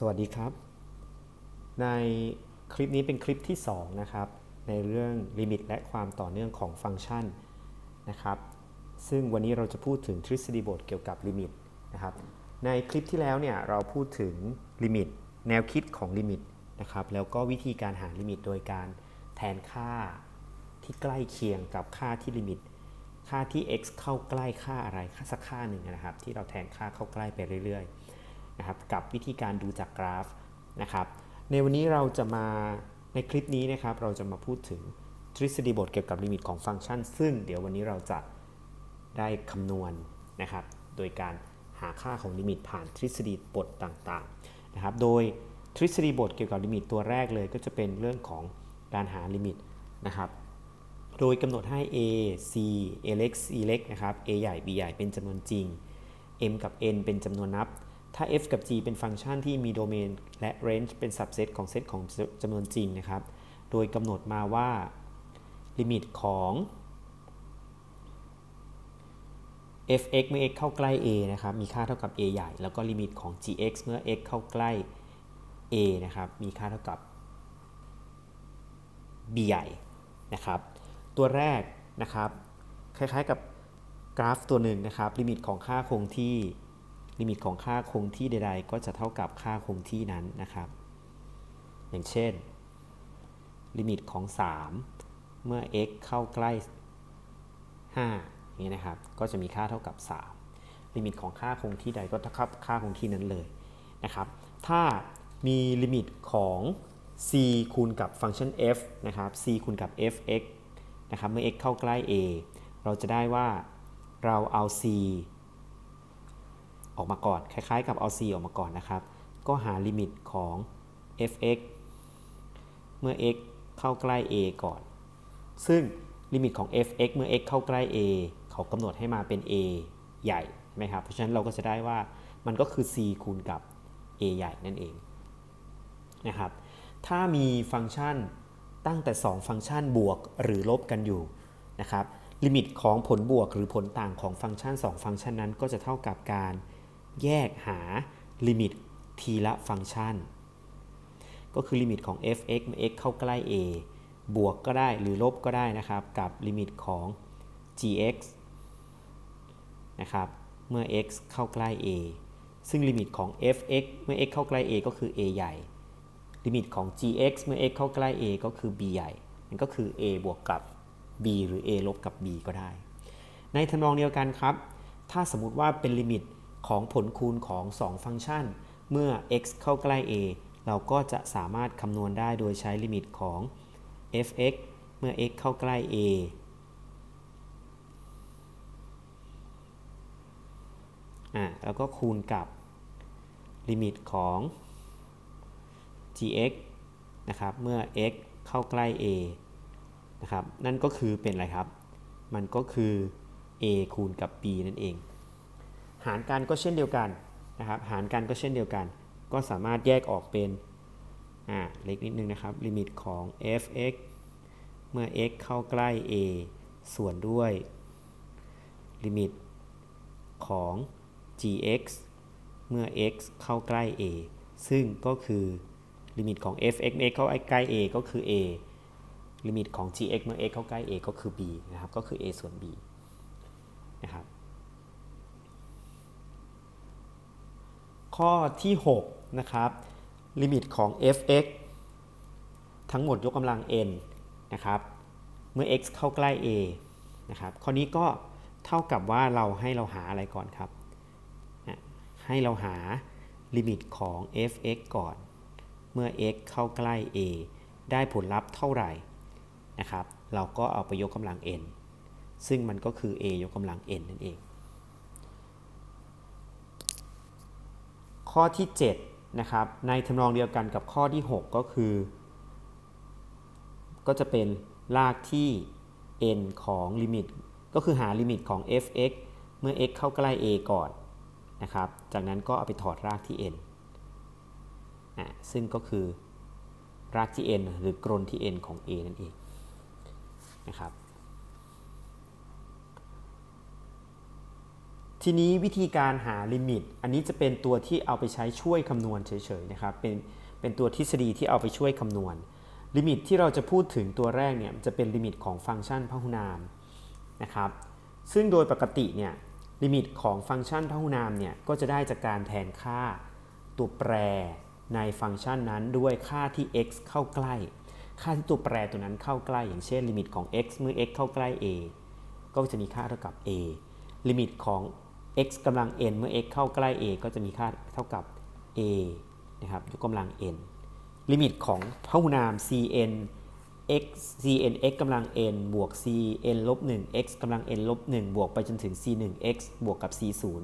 สวัสดีครับ ในคลิปนี้เป็นคลิปที่ 2 นะครับ ในเรื่องลิมิตและความต่อเนื่องของฟังก์ชันนะครับ ซึ่งวันนี้เราจะพูดถึงทฤษฎีบทเกี่ยวกับลิมิตนะครับ ในคลิปที่แล้วเนี่ยเราพูดถึงลิมิต แนวคิดของลิมิตนะครับ แล้วก็วิธีการหาลิมิตโดยการแทนค่าที่ใกล้เคียงกับค่าที่ลิมิต ค่าที่ x เข้าใกล้ค่าอะไรค่าสักค่าหนึ่งนะครับ ที่เราแทนค่าเข้าใกล้ไปเรื่อยๆ นะครับกับวิธีการดูจากกราฟนะครับในวันนี้เราจะมาในคลิปนี้นะครับเราจะมาพูดถึงทฤษฎีบทเกี่ยวกับลิมิตของฟังก์ชัน ซึ่งเดี๋ยววันนี้เราจะได้คำนวณนะครับ โดยการหาค่าของลิมิตผ่านทฤษฎีบทต่างๆนะครับ โดยทฤษฎีบทเกี่ยวกับลิมิตตัวแรกเลย ก็จะเป็นเรื่องของการหาลิมิตนะครับ โดยกำหนดให้ a c a เล็ก c เล็กนะครับ a ใหญ่ b ใหญ่เป็นจำนวนจริง m กับ n เป็นจำนวนนับ ถ้า f กับ g เป็นฟังก์ชันที่มีโดเมนและ range เป็น subset ของเซตของจำนวนจริงนะครับ โดยกำหนดมาว่า ลิมิตของ f(x) เมื่อ x เข้าใกล้ a นะครับ มีค่าเท่ากับ a ใหญ่ แล้วก็ลิมิตของ gx เมื่อ x เข้าใกล้ a นะครับ มีค่าเท่ากับ b ใหญ่นะครับ ตัวแรกนะครับ คล้ายๆกับกราฟตัวหนึ่งนะครับ ลิมิตของค่าคงที่ ลิมิตของค่าคงที่ใด ๆ ก็จะเท่ากับค่าคงที่นั้นนะครับ อย่างเช่น ลิมิตของ 3 เมื่อ x เข้าใกล้ 5 นี้นะครับ ก็จะมีค่าเท่ากับ 3 ลิมิตของค่าคงที่ใดก็เท่ากับค่าคงที่นั้นเลยนะครับ ถ้ามีลิมิตของ c คูณกับฟังก์ชัน f นะครับ c คูณกับ f(x) นะครับ เมื่อ x เข้าใกล้ a เราจะได้ว่าเราเอา c ออกมาก่อน คล้าย ๆ กับเอา c ออกมาก่อนนะครับ ก็หาลิมิตของ f(x) เมื่อ x เข้าใกล้ a ก่อน ซึ่งลิมิตของ f(x) เมื่อ x เข้าใกล้ a เขากำหนดให้มาเป็น a ใหญ่ใช่ไหมครับ เพราะฉะนั้นเราก็จะได้ว่ามันก็คือ c คูณกับ a ใหญ่นั่นเองนะครับ ถ้ามีฟังก์ชันตั้งแต่ 2 ฟังก์ชันบวกหรือลบกันอยู่นะครับลิมิตของผลบวกหรือผลต่างของฟังก์ชัน 2 ฟังก์ชันนั้นก็จะเท่ากับการ แยกหาลิมิตทีละฟังก์ชัน ก็คือลิมิตของ f(x) เมื่อ x เข้าใกล้ a บวกก็ได้หรือลบก็ได้นะครับ กับลิมิตของ gx นะครับ เมื่อ x เข้าใกล้ a ซึ่งลิมิตของ f(x) เมื่อ x เข้าใกล้ a ก็คือ a ใหญ่ ลิมิตของ gx เมื่อ x เข้าใกล้ a ก็คือ b ใหญ่นั่นก็คือ a บวกกับ b หรือ a ลบกับ b ก็ได้ ในทำนองเดียวกันครับ ถ้าสมมติว่าเป็นลิมิต ของผลคูณของ 2 ฟังก์ชัน เมื่อ x เข้าใกล้ a เราก็จะสามารถคำนวณได้โดยใช้ลิมิตของ f(x) เมื่อ x เข้าใกล้ a อ่าแล้วก็คูณกับลิมิตของ gx นะครับ เมื่อ x เข้าใกล้ a นะครับ นั่นก็คือเป็นอะไรครับ มันก็คือ a คูณกับ b นั่นเอง หารกันก็เช่นเดียวกันนะครับหารกันก็เช่นเดียวกัน ก็สามารถแยกออกเป็นอ่าเล็กนิดนึงนะครับลิมิตของ f(x) เมื่อ x เข้าใกล้ a ส่วนด้วยลิมิตของ gx เมื่อ x เข้าใกล้ a ซึ่งก็คือลิมิตของ f(x) เมื่อ x เข้าใกล้ a ก็คือ a ลิมิตของ gx เมื่อ x เข้าใกล้ a ก็คือ b นะครับ ก็คือ a ส่วน b นะครับ ข้อที่ 6 นะครับลิมิตของ f(x) ทั้งหมดยกกำลัง n นะครับ เมื่อ x เข้าใกล้ a นะครับ ข้อนี้ก็เท่ากับว่าเราให้เราหาอะไรก่อนครับ ให้เราหาลิมิตของ f(x) ก่อน เมื่อ x เข้าใกล้ a ได้ผลลัพธ์เท่าไหร่นะครับ เราก็เอาไปยกกำลัง n ซึ่งมันก็คือ a ยกกำลัง n นั่นเอง ข้อที่7นะครับในทำนองเดียวกันกับข้อที่ 6 ก็คือ ก็จะเป็นรากที่ n ของลิมิต ก็คือหาลิมิตของ f(x) เมื่อ x เข้าใกล้ a ก่อนนะครับจากนั้นก็เอาไปถอดรากที่ n อะซึ่งก็คือรากที่ n หรือกรนที่ n ของ a นั่นเองนะครับ ทีทีนี้วิธีการหาลิมิต อันนี้จะเป็นตัวที่เอาไปใช้ช่วยคำนวณเฉยๆนะครับ เป็นเป็นตัวทฤษฎีที่เอาไปช่วยคำนวณ ลิมิตที่เราจะพูดถึงตัวแรกเนี่ยจะเป็นลิมิตของฟังก์ชันพหุนามนะครับ ซึ่งโดยปกติเนี่ยลิมิตของฟังก์ชันพหุนามเนี่ยก็จะได้จากการแทนค่าตัวแปรในฟังก์ชันนั้นด้วยค่าที่ x เข้าใกล้ ค่าที่ตัวแปรตัวนั้นเข้าใกล้ อย่างเช่นลิมิตของ x เมื่อ x เข้าใกล้ a ก็จะมีค่าเท่ากับ a ลิมิตของ x กำลัง n เมื่อ x เข้าใกล้ a ก็จะมีค่าเท่ากับ a นะครับยกกำลัง n ลิมิตของพหุนาม cn x cn x กำลัง n บวก cn ลบ1 x กำลัง n ลบ1บวกไปจนถึง c 1 x บวกกับ c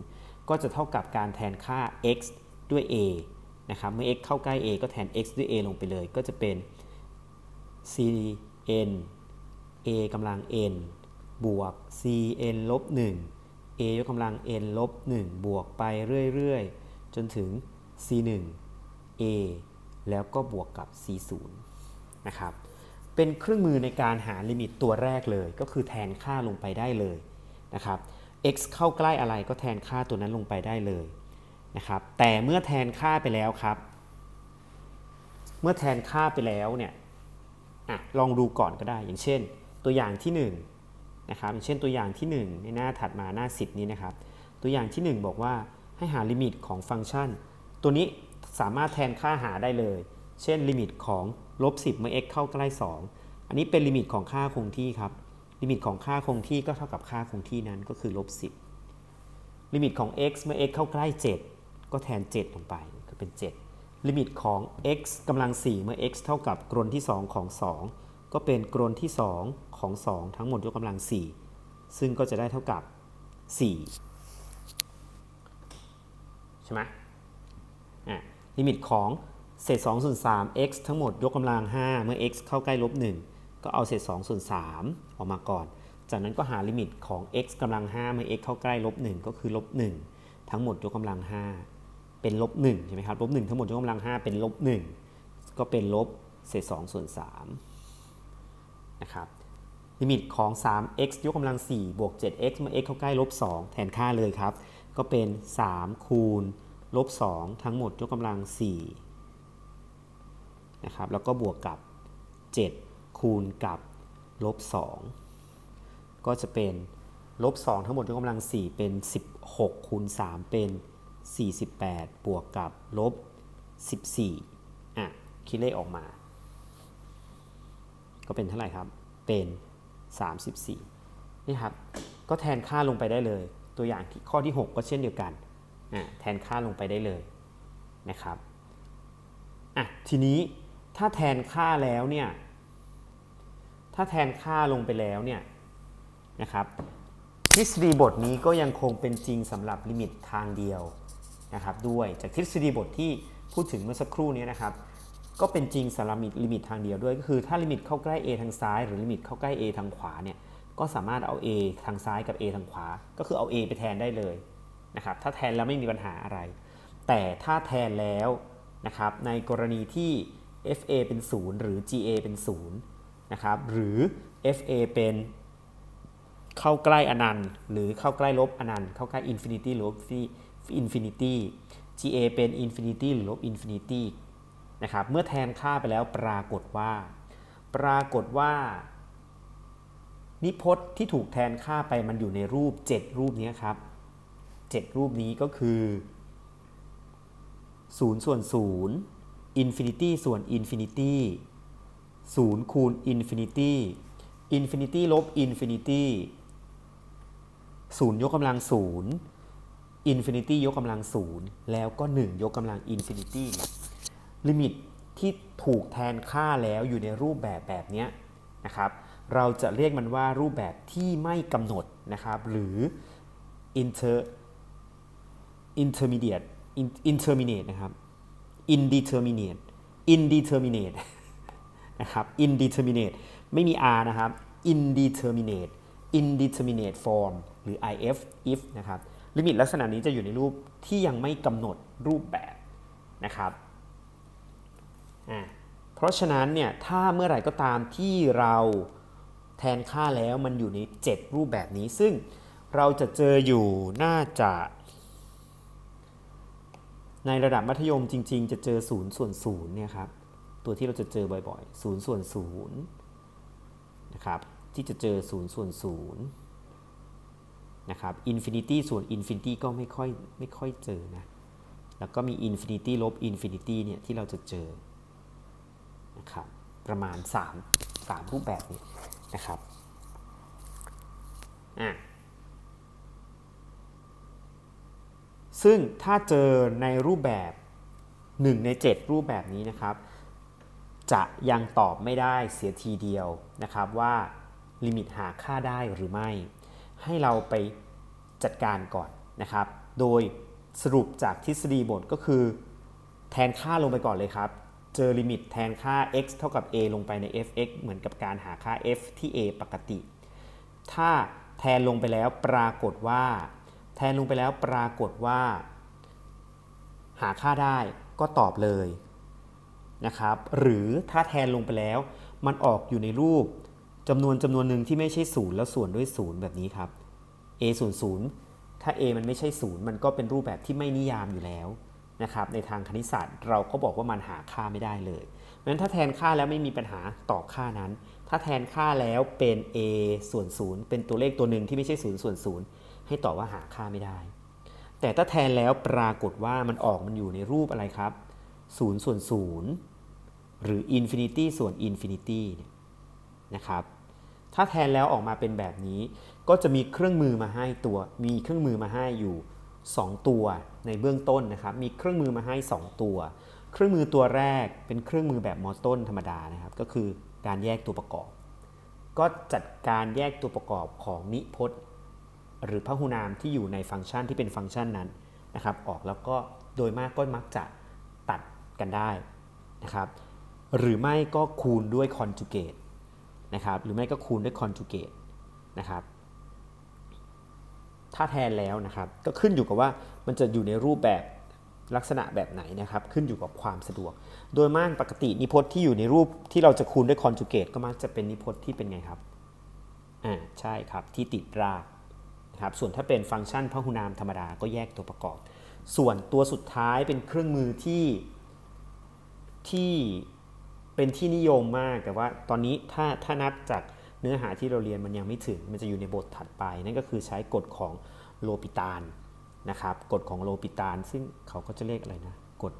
0ก็จะเท่ากับการแทนค่า x ด้วย a นะครับ เมื่อ x เข้าใกล้ a ก็แทน x ด้วย a ลงไปเลย ก็จะเป็น cn a กำลัง n บวก cn ลบ1 a ยกกำลัง n ลบ 1 บวกไปเรื่อยๆ จนถึง c 1 a แล้วก็บวกกับ c 0นะครับ เป็นเครื่องมือในการหาลิมิตตัวแรกเลย ก็คือแทนค่าลงไปได้เลยนะครับ x เข้าใกล้อะไรก็แทนค่าตัวนั้นลงไปได้เลยนะครับ แต่เมื่อแทนค่าไปแล้วครับ เมื่อแทนค่าไปแล้วเนี่ยอลองดูก่อนก็ได้ อย่างเช่น ตัวอย่างที่ 1 นะครับเช่นตัวอย่างที่ 1 ในหน้าถัดมาหน้า 10 นี้นะครับ ตัวอย่างที่ 1 บอกว่าให้หาลิมิตของฟังก์ชัน ตัวนี้สามารถแทนค่าหาได้เลย เช่นลิมิตของลบ10 เมื่อ x เข้าใกล้ 2 อันนี้เป็นลิมิตของค่าคงที่ครับ ลิมิตของค่าคงที่ก็เท่ากับค่าคงที่นั้นก็คือลบ10 ลิมิตของ x เมื่อ x เข้าใกล้ 7 ก็แทน 7 ลงไปก็เป็น 7 ลิมิตของ x กำลัง 4 เมื่อ x เท่ากับกรนที่ 2 ของ 2 ก็เป็นกรนที่ 2 ของ 2 ทั้งหมดยกกำลัง 4 ซึ่งก็จะได้เท่ากับ 4 ใช่ไหมอะลิมิตของเศษ2ส่วน3 x ทั้งหมดยกกำลัง 5 เมื่อ x เข้าใกล้ลบ 1 ก็เอาเศษ2ส่วน3ออกมาก่อน จากนั้นก็หาลิมิตของ x กำลัง 5 เมื่อ x เข้าใกล้ลบ 1 ก็คือลบ 1 ทั้งหมดยกกำลัง 5 เป็นลบ1ใช่ไหมครับลบ 1 ทั้งหมดยกกำลัง 5 เป็นลบ 1 ก็เป็นลบเศษ2ส่วน3นะครับ ลิมิตของ 3x ยกกำลัง 4 บวก 7x เมื่อ x เข้าใกล้ลบ 2 แทนค่าเลยครับ ก็เป็น 3 คูณลบ 2 ทั้งหมดยกกำลัง4นะครับ แล้วก็บวกกับ 7 คูณกับลบ 2 ก็จะเป็นลบ 2 ทั้งหมดยกกำลัง 4 เป็น 16 คูณ 3 เป็น 48 บวกกับลบ 14 อะ คิดเลขออกมา ก็เป็นเท่าไหร่ครับ เป็น 34นี่ครับก็แทนค่าลงไปได้เลย ตัวอย่างที่ข้อที่ 6 ก็เช่นเดียวกันอะแทนค่าลงไปได้เลยนะครับอะทีนี้ถ้าแทนค่าแล้วเนี่ยถ้าแทนค่าลงไปแล้วเนี่ยนะครับทฤษฎีบทนี้ก็ยังคงเป็นจริงสำหรับลิมิตทางเดียวนะครับด้วยจากทฤษฎีบทที่พูดถึงเมื่อสักครู่นี้นะครับ ก็เป็นจริงสำหรับลิมิตทางเดียวด้วยก็คือถ้าลิมิตเข้าใกล้ a ทางซ้าย หรือลิมิตเข้าใกล้ a ทางขวาเนี่ยก็สามารถเอา a ทางซ้ายกับ a ทางขวา ก็คือเอา a ไปแทนได้เลยนะครับถ้าแทนแล้วไม่มีปัญหาอะไร แต่ถ้าแทนแล้วนะครับในกรณีที่ fa เป็น 0 หรือ ga เป็น0นะครับหรือ fa เป็นเข้าใกล้อนันต์ หรือเข้าใกล้ลบอนันต์ เข้าใกล้อินฟินิตี้หรือลบอินฟินิตี้ ga เป็นอินฟินิตี้หรือลบอินฟินิตี้ นะครับเมื่อแทนค่าไปแล้วปรากฏว่า ปรากฏว่า นิพจน์ที่ถูกแทนค่าไปมันอยู่ในรูป 7 รูปนี้ครับ 7 รูปนี้ก็คือ0ส่วน0อินฟินิตี้ส่วนอินฟินิตี้0คูณอินฟินิตี้อินฟินิตี้ลบอินฟินิตี้0ยกกำลัง0อินฟินิตี้ยกกำลัง0แล้วก็ 1 ยกกำลังอินฟินิตี้ ลิมิตที่ถูกแทนค่าแล้วอยู่ในรูปแบบแบบนี้นะครับ เราจะเรียกมันว่ารูปแบบที่ไม่กำหนดนะครับ หรือ inter intermediate interminate นะครับ indeterminate indeterminate นะครับ indeterminate ไม่มี r นะครับ indeterminate indeterminate form หรือ if if นะครับ ลิมิตลักษณะนี้จะอยู่ในรูปที่ยังไม่กำหนดรูปแบบนะครับ เพราะฉะนั้นเนี่ยถ้าเมื่อไหร่ก็ตามที่เราแทนค่าแล้วมันอยู่ใน 7 รูปแบบนี้ ซึ่งเราจะเจออยู่น่าจะ ในระดับมัธยมจริง ๆ จะเจอ0ส่วน0เนี่ยครับตัวที่เราจะเจอบ่อยๆ0ส่วน0นะครับที่จะเจอ0ส่วน0นะครับอินฟินิตี้ส่วนอินฟินิตี้ก็ไม่ค่อยไม่ค่อยเจอนะแล้วก็มีอินฟินิตี้ลบอินฟินิตี้เนี่ยที่เราจะเจอ นะครับประมาณ 3 3 รูปแบบนี้นะครับอะซึ่งถ้าเจอในรูปแบบ 1 ใน 7 รูปแบบนี้นะครับ จะยังตอบไม่ได้เสียทีเดียวนะครับว่าลิมิตหาค่าได้หรือไม่ ให้เราไปจัดการก่อนนะครับ โดยสรุปจากทฤษฎีบทก็คือ แทนค่าลงไปก่อนเลยครับ เจอลิมิตแทนค่า x เท่ากับ a ลงไปใน f(x) เหมือนกับการหาค่า f ที่ a ปกติ ถ้าแทนลงไปแล้วปรากฏว่า แทนลงไปแล้วปรากฏว่า หาค่าได้ก็ตอบเลยนะครับ หรือถ้าแทนลงไปแล้ว มันออกอยู่ในรูปจำนวนจำนวนหนึ่งที่ไม่ใช่ศูนย์แล้วส่วนด้วยศูนย์แบบนี้ครับ a 0 0ถ้า a มันไม่ใช่ศูนย์มันก็เป็นรูปแบบที่ไม่นิยามอยู่แล้ว นะครับในทางคณิตศาสตร์เราก็บอกว่ามันหาค่าไม่ได้เลยเพราะฉะนั้นถ้าแทนค่าแล้วไม่มีปัญหาตอบค่านั้น ถ้าแทนค่าแล้วเป็น a ส่วน0เป็นตัวเลขตัวหนึ่งที่ไม่ใช่0ส่วน0ให้ตอบว่าหาค่าไม่ได้ แต่ถ้าแทนแล้วปรากฏว่ามันออกมันอยู่ในรูปอะไรครับ0ส่วน0หรือ infinity ส่วน infinity นะครับถ้าแทนแล้วออกมาเป็นแบบนี้ ก็จะมีเครื่องมือมาให้ตัว มีเครื่องมือมาให้อยู่ 2 ตัว ในเบื้องต้นนะครับมีเครื่องมือมาให้ 2 ตัว เครื่องมือตัวแรกเป็นเครื่องมือแบบมอต้นธรรมดานะครับ ก็คือการแยกตัวประกอบ ก็จัดการแยกตัวประกอบของนิพจน์ หรือพหูนามที่อยู่ในฟังก์ชันที่เป็นฟังก์ชันนั้นนะครับ ออกแล้วก็โดยมากก็มักจะตัดกันได้นะครับ หรือไม่ก็คูณด้วยคอนจูเกตนะครับ หรือไม่ก็คูณด้วยคอนจูเกตนะครับ ถ้าแทนแล้วนะครับ ก็ขึ้นอยู่กับว่า มันจะอยู่ในรูปแบบลักษณะแบบไหนนะครับ ขึ้นอยู่กับความสะดวก โดยมากปกตินิพจน์ที่อยู่ในรูปที่เราจะคูณด้วยคอนจูเกตก็มักจะเป็นนิพจน์ที่เป็นไงครับอ่าใช่ครับที่ติดรากนะครับส่วนถ้าเป็นฟังก์ชันพหุนามธรรมดาก็แยกตัวประกอบ ส่วนตัวสุดท้ายเป็นเครื่องมือที่ที่เป็นที่นิยมมาก แต่ว่าตอนนี้ถ้าถ้านับจากเนื้อหาที่เราเรียนมันยังไม่ถึง มันจะอยู่ในบทถัดไป นั่นก็คือใช้กฎของโลปิตาน นะครับกฎของโลปิตานซึ่งเขาก็จะเรียกอะไรนะกฎ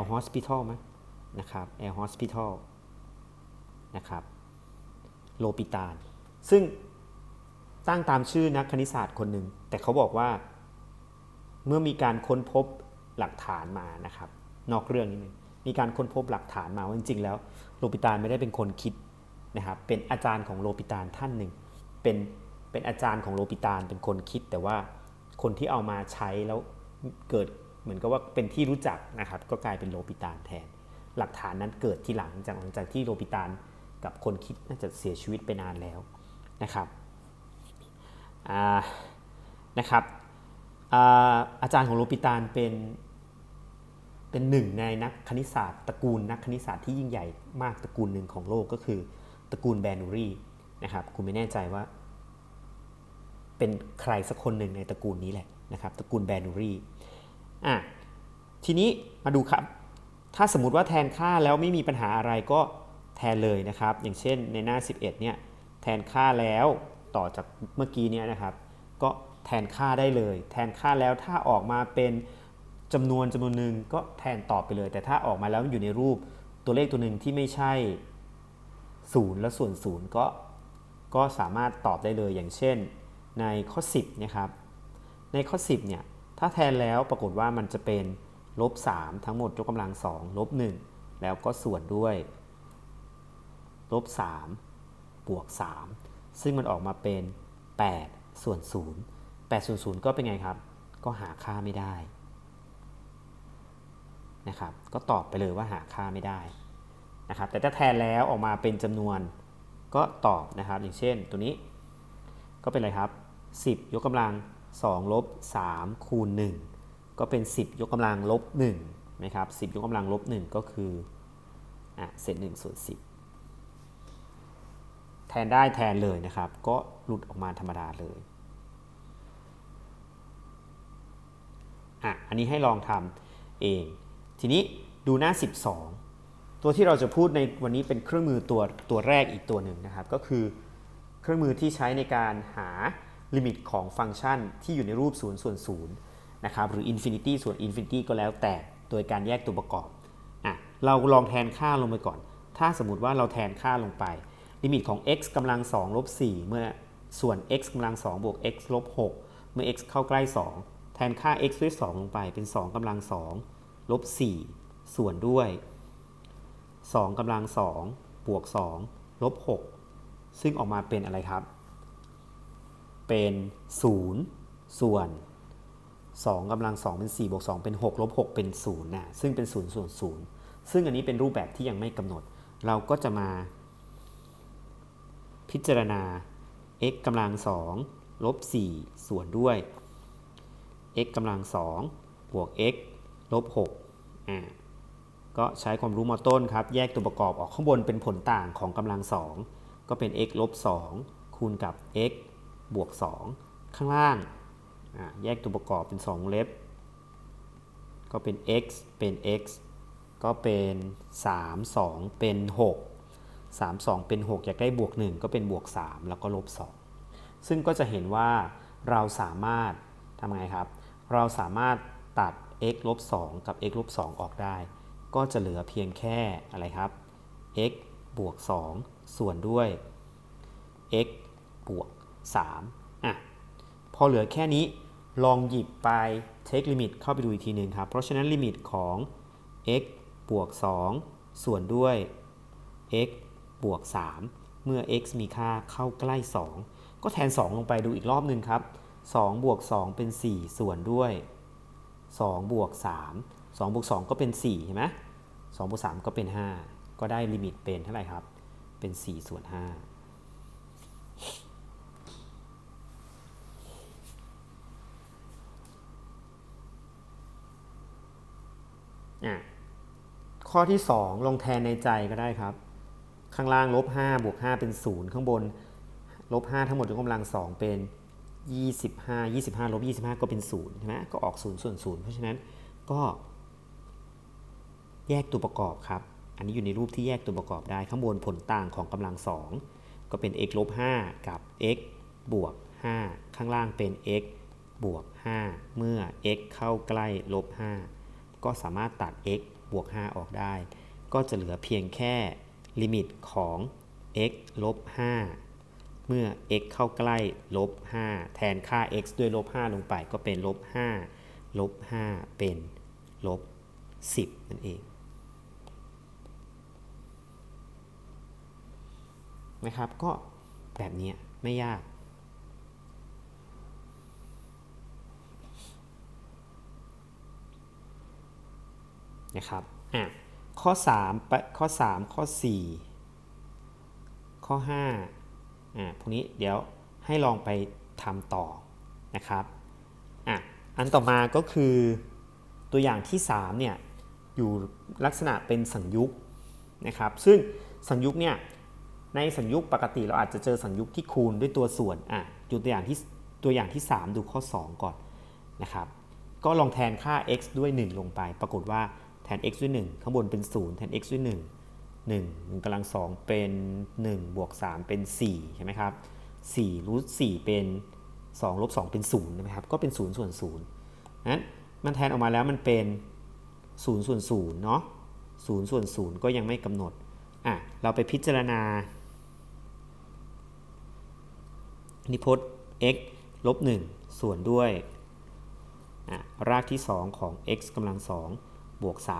L hospital ไหมนะครับ L hospital นะครับโลปิตานซึ่งตั้งตามชื่อนักคณิตศาสตร์คนหนึ่ง แต่เขาบอกว่า เมื่อมีการค้นพบหลักฐานมานะครับ นอกเรื่องนิดนึงมีการค้นพบหลักฐานมาว่าจริงๆแล้ว โลปิตานไม่ได้เป็นคนคิดนะครับเป็นอาจารย์ของโลปิตานท่านหนึ่งเป็นเป็นอาจารย์ของโลปิตานเป็นคนคิดแต่ว่า คนที่เอามาใช้แล้วเกิดเหมือนกับว่าเป็นที่รู้จักนะครับก็กลายเป็นโลปิตานแทน หลักฐานนั้นเกิดทีหลังจากหลังจากที่โลปิตานกับคนคิดน่าจะเสียชีวิตไปนานแล้วนะครับนะครับอาอาจารย์ของโลปิตานเป็นเป็นหนึ่งในนักคณิตศาสตร์ตระกูลนักคณิตศาสตร์ที่ยิ่งใหญ่มากตระกูลหนึ่งของโลกก็คือตระกูลแบนูรีนะครับคุณไม่แน่ใจว่า เป็นใครสักคนหนึ่งในตระกูลนี้แหละนะครับตระกูลแบนูรีอะทีนี้มาดูครับ ถ้าสมมติว่าแทนค่าแล้วไม่มีปัญหาอะไรก็แทนเลยนะครับ อย่างเช่นในหน้า 11เนี่ยแทนค่าแล้วต่อจากเมื่อกี้เนี่ยนะครับ ก็แทนค่าได้เลย แทนค่าแล้วถ้าออกมาเป็นจำนวนจำนวนหนึ่งก็แทนตอบไปเลย แต่ถ้าออกมาแล้วอยู่ในรูปตัวเลขตัวหนึ่งที่ไม่ใช่ศูนย์และส่วนศูนย์ก็ก็สามารถตอบได้เลยอย่างเช่น ในข้อ 10นะครับในข้อ 10เนี่ยถ้าแทนแล้วปรากฏว่ามันจะเป็นลบ3ทั้งหมดยกกำลัง2ลบ1แล้วก็ส่วนด้วยลบ3บวก 3 ซึ่งมันออกมาเป็น 8 ส่วน 0 8 ส่วน 0 ก็เป็นไงครับ ก็หาค่าไม่ได้นะครับก็ตอบไปเลยว่าหาค่าไม่ได้นะครับแต่ถ้าแทนแล้วออกมาเป็นจำนวนก็ตอบนะครับ อย่างเช่นตัวนี้ก็เป็นอะไรครับ 10 ยกกำลัง 2 ลบ 3 คูณ 1 ก็เป็น 10 ยกกำลังลบ1นะครับ10 ยกกำลังลบ 1 ก็คืออะเศษ1ส่วน10 แทนได้แทนเลยนะครับ ก็หลุดออกมาธรรมดาเลยอะอันนี้ให้ลองทำเอง ทีนี้ดูหน้า 12 ตัวที่เราจะพูดในวันนี้เป็นเครื่องมือตัวตัวแรกอีกตัวหนึ่งนะครับ ก็คือเครื่องมือที่ใช้ในการหา ลิมิตของฟังก์ชันที่อยู่ในรูป0ส่วน0นะครับหรือ infinity ส่วน infinity ก็แล้วแต่โดยการแยกตัวประกอบอะเราลองแทนค่าลงไปก่อน ถ้าสมมติว่าเราแทนค่าลงไป ลิมิตของ x กำลัง2ลบ4เมื่อส่วน x กำลัง2บวก x ลบ6เมื่อ x เข้าใกล้ 2 แทนค่า x ด้วย 2 ลงไปเป็น 2กำลัง2ลบ4ส่วนด้วย 2กำลัง2บวก 2 ลบ 6 ซึ่งออกมาเป็นอะไรครับ เป็น 0 ส่วน2กำลัง 2 เป็น 4 บวก 2 เป็น 6 ลบ 6 เป็น 0นะซึ่งเป็น 0 ส่วน 0 ซึ่งอันนี้เป็นรูปแบบที่ยังไม่กำหนด เราก็จะมา พิจารณา x กำลัง 2 ลบ 4 ส่วนด้วย x กำลัง 2 บวก x ลบ 6 อ่า ก็ใช้ความรู้มอต้นครับ แยกตัวประกอบออกข้างบนเป็นผลต่างของกำลัง 2 ก็เป็น x ลบ 2 คูณกับ x บวก 2 ข้างล่างแยกตัวประกอบเป็น2เล็บ ก็เป็น x เป็น x ก็เป็น 3 2 เป็น 6 3 2 เป็น 6 อยากได้บวก 1 ก็เป็นบวก 3 แล้วก็ลบ 2 ซึ่งก็จะเห็นว่าเราสามารถทำไงครับ เราสามารถตัด x ลบ 2 กับ x ลบ 2 ออกได้ ก็จะเหลือเพียงแค่อะไรครับ x บวก 2 ส่วนด้วย x บวก 3อะพอเหลือแค่นี้ลองหยิบไป take limit เข้าไปดูอีกทีหนึ่งครับ เพราะฉะนั้นลิมิตของ x บวก 2 ส่วนด้วย x บวก 3 เมื่อ x มีค่าเข้าใกล้ 2 ก็แทน 2 ลงไปดูอีกรอบหนึ่งครับ 2 บวก 2 เป็น 4 ส่วนด้วย 2 บวก 3 2บวก2ก็เป็น4ใช่ไหม2บวก3ก็เป็น 5 ก็ได้ลิมิตเป็นเท่าไหร่ครับ เป็น 4 ส่วน 5 อะข้อที่ 2 ลงแทนในใจก็ได้ครับ ข้างล่างลบ5บวก5เป็น 0 ข้างบนลบ5ทั้งหมดยกกำลัง 2 เป็น 25 25ลบ25 ก็เป็น0ใช่ไหมก็ออก 0 ส่วน 0 เพราะฉะนั้นก็แยกตัวประกอบครับ อันนี้อยู่ในรูปที่แยกตัวประกอบได้ ข้างบนผลต่างของกำลัง 2 ก็เป็น x ลบ5กับ x บวก 5 ข้างล่างเป็น x บวก 5 เมื่อ x เข้าใกล้ลบ5 ก็สามารถตัด x บวก 5 ออกได้ ก็จะเหลือเพียงแค่ลิมิตของ x ลบ 5 เมื่อ x เข้าใกล้ลบ 5 แทนค่า x ด้วยลบ 5 ลงไปก็เป็นลบ 5 ลบ 5 เป็นลบ 10 นั่นเองนะครับก็แบบนี้ไม่ยาก นะครับอะข้อ3ปข้อ 3 ข้อ 4 ข้อ5อะพวกนี้เดี๋ยวให้ลองไปทำต่อนะครับอะอันต่อมาก็คือตัวอย่างที่3เนี่ยอยู่ลักษณะเป็นสังยุกนะครับ ซึ่งสังยุกเนี่ยในสังยุกปกติเราอาจจะเจอสังยุกที่คูณด้วยตัวส่วนอะดูตัวอย่างที่ตัวอย่างที่ 3 ดูข้อ 2 ก่อนนะครับ ก็ลองแทนค่า x ด้วย 1 ลงไป ปรากฏว่า แทน x ด้วย1ข้างบนเป็น 0 แทน x ด้วย 1 1 1กำลัง2เป็น 1 บวก 3 เป็น 4 ใช่ไหมครับ4รูท4เป็น 2 ลบ 2 เป็น0ใช่ไหมครับ ก็เป็น 0 ส่วน0นั้นมันแทนออกมาแล้วมันเป็น 0 ส่วน0เนาะ0ส่วน0ก็ยังไม่กำหนด อะ เราไปพิจารณา นิพจน์ x ลบ1ส่วนด้วย รากที่ 2 ของ x กำลัง2 บวก3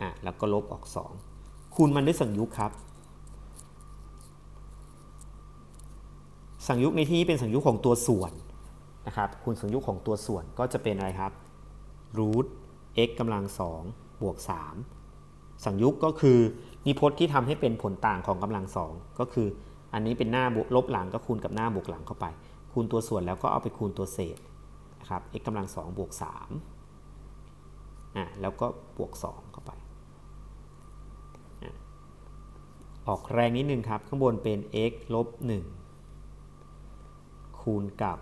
อะแล้วก็ลบออก 2 คูณมันด้วยสังยุกครับ สังยุกในที่นี้เป็นสังยุกของตัวส่วนนะครับคูณสังยุกของตัวส่วนก็จะเป็นอะไรครับรูท x กำลัง2บวก3สังยุกก็คือนิพจน์ที่ทำให้เป็นผลต่างของกำลัง2ก็คืออันนี้เป็นหน้าบวกลบหลังก็คูณกับหน้าบวกหลังเข้าไป คูณตัวส่วนแล้วก็เอาไปคูณตัวเศษนะครับ x กำลัง2บวก3 อะแล้วก็บวก 2 เข้าไป ออกแรงนิดนึงครับ ข้างบนเป็น x ลบ1คูณกับ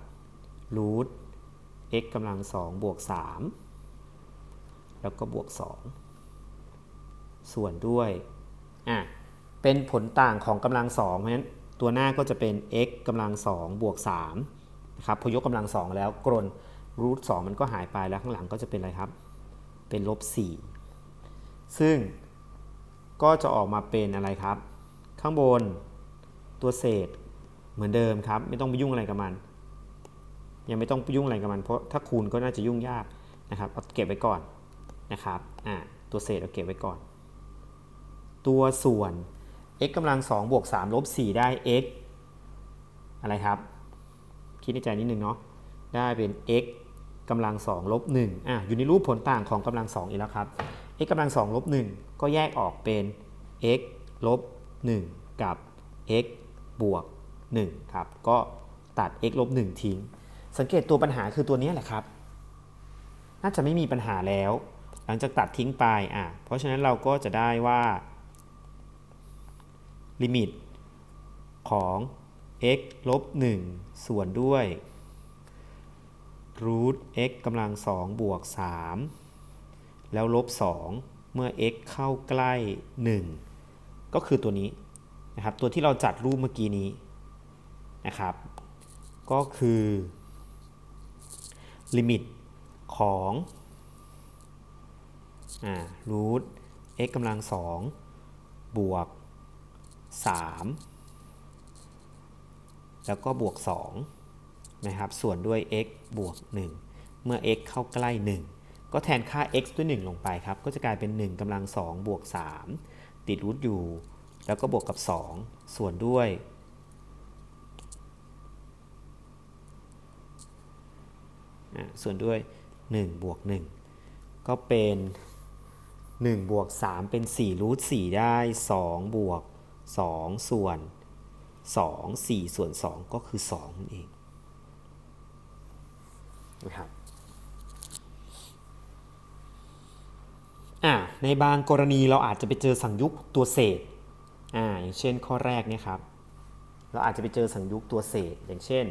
รูท x กำลัง2บวก 3 แล้วก็บวก 2 ส่วนด้วยอะเป็นผลต่างของกำลัง 2 เพราะฉะนั้นตัวหน้าก็จะเป็น x กำลัง 2 บวก3นะครับพอยกกำลัง 2 แล้วกรนรูท2มันก็หายไปแล้วข้างหลังก็จะเป็นอะไรครับ เป็นลบ 4 ซึ่งก็จะออกมาเป็นอะไรครับ ข้างบนตัวเศษเหมือนเดิมครับ ไม่ต้องไปยุ่งอะไรกับมัน ยังไม่ต้องไปยุ่งอะไรกับมัน เพราะถ้าคูณก็น่าจะยุ่งยากนะครับเอาเก็บไว้ก่อนนะครับอ่าตัวเศษเอาเก็บไว้ก่อน ตัวส่วน x กำลัง2บวก3ลบ4ได้ x อะไรครับ คิดในใจนิดนึงเนาะได้เป็น x กำลัง2ลบ1อะอยู่ในรูปผลต่างของกำลัง2อีกแล้วครับ x กำลัง2ลบ1ก็แยกออกเป็น x ลบ1กับ x บวก1ครับ ก็ตัด x ลบ1ทิ้ง สังเกตตัวปัญหาคือตัวนี้แหละครับ น่าจะไม่มีปัญหาแล้ว หลังจากตัดทิ้งไปอะเพราะฉะนั้นเราก็จะได้ว่า ลิมิตของ x ลบ1ส่วนด้วย รูท x กำลัง2บวก3แล้วลบ2เมื่อ x เข้าใกล้ 1 ก็คือตัวนี้นะครับตัวที่เราจัดรูปเมื่อกี้นี้นะครับ ก็คือลิมิตของอ่ารูท x กำลัง2บวก 3 แล้วก็บวก 2 นะครับส่วนด้วย x บวก 1 เมื่อ x เข้าใกล้ 1 ก็แทนค่า x ด้วย 1 ลงไปครับ ก็จะกลายเป็น 1กำลัง 2 บวก 3 ติดรูทอยู่ แล้วก็บวกกับ 2 ส่วนด้วย ส่วนด้วย 1 บวก 1 ก็เป็น 1 บวก 3 เป็น4รูท4ได้ 2 บวก 2 ส่วน 2 4 ส่วน 2 ก็คือ2นั่นเอง นะครับอ่าในบางกรณีเราอาจจะไปเจอสังยุกตัวเศษอ่าอย่างเช่นข้อแรกเนี่ยครับ เราอาจจะไปเจอสังยุกตัวเศษ อย่างเช่น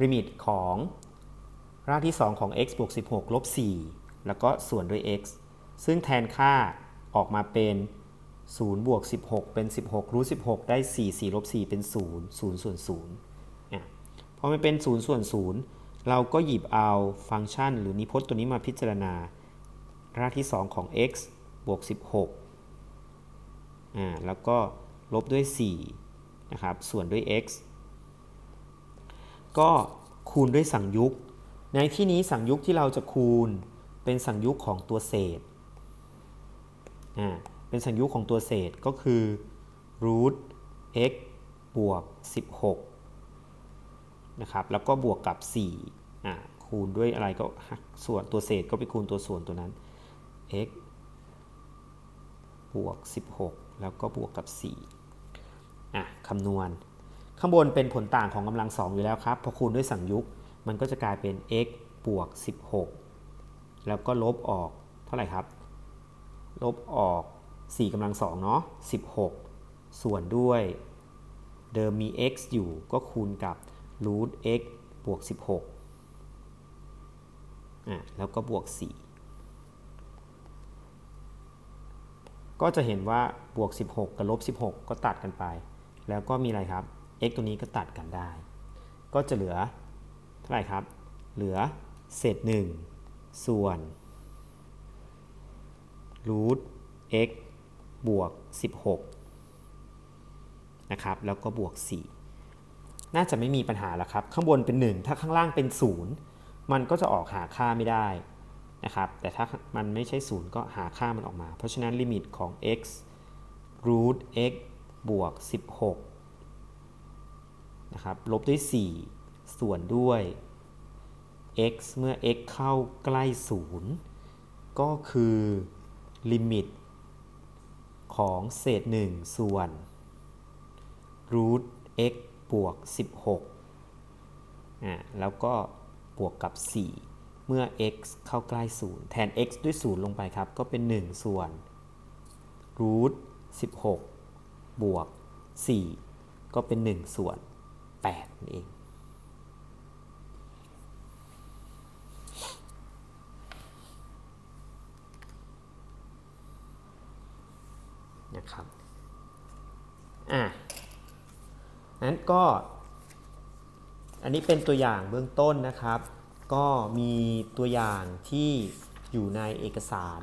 ลิมิตของรากที่ 2 ของ x บวก16ลบ4แล้วก็ส่วนด้วย x ซึ่งแทนค่าออกมาเป็น0บวก16 เป็น 16รูท16 ได้ 4 4ลบ4เป็น 0 0ส่วน0เนี่ยพอมันเป็น 0 ส่วน 0 เราก็หยิบเอาฟังก์ชัน หรือนิพจน์ตัวนี้มาพิจารณารากที่ 2 ของ x บวก 16อ่าแล้วก็ลบด้วย 4 นะครับ ส่วนด้วย x ก็คูณด้วยสังยุกในที่นี้สังยุกที่เราจะคูณเป็นสังยุกของตัวเศษอ่าเป็นสัญญุของตัวเศษก็คือ root x บวก 16 นะครับ แล้วก็บวกกับ4อ่าคูณด้วยอะไรก็ส่วนตัวเศษก็ไปคูณตัวส่วนตัวนั้น x บวก 16 แล้วก็บวกกับ4อะคำนวณ ข้างบนเป็นผลต่างของกำลัง 2 อยู่แล้วครับ พอคูณด้วยสังยุกมันก็จะกลายเป็น x บวก 16 แล้วก็ลบออกเท่าไหร่ครับ ลบออก 4กำลัง2เนาะ16 ส่วนด้วยเดิมมี x อยู่ก็คูณกับ root x บวก 16อะแล้วก็บวก 4 ก็จะเห็นว่าบวก 16 กับลบ 16 ก็ตัดกันไป แล้วก็มีอะไรครับ x ตัวนี้ก็ตัดกันได้ ก็จะเหลือเท่าไหร่ครับ เหลือเศษ 1 ส่วน root x บวก 16 นะครับ แล้วก็บวก 4 น่าจะไม่มีปัญหาแล้วครับ ข้างบนเป็น 1 ถ้าข้างล่างเป็น 0 มันก็จะออกหาค่าไม่ได้นะครับ แต่ถ้ามันไม่ใช่ 0 ก็หาค่ามันออกมา เพราะฉะนั้นลิมิตของ x root x บวก 16 นะครับ ลบด้วย 4 ส่วนด้วย x เมื่อ x เข้าใกล้ 0 ก็คือลิมิตของเศษ 1 ส่วน root x บวก 16อ่าแล้วก็บวกกับ 4 เมื่อ x เข้าใกล้ 0 แทน x ด้วย 0 ลงไปครับ ก็เป็น 1 ส่วนรูท16 บวก 4 ก็เป็น 1 ส่วน8นั่นเองนะครับ อะ นั้นก็ อันนี้เป็นตัวอย่างเบื้องต้นนะครับ ก็มีตัวอย่างที่อยู่ในเอกสาร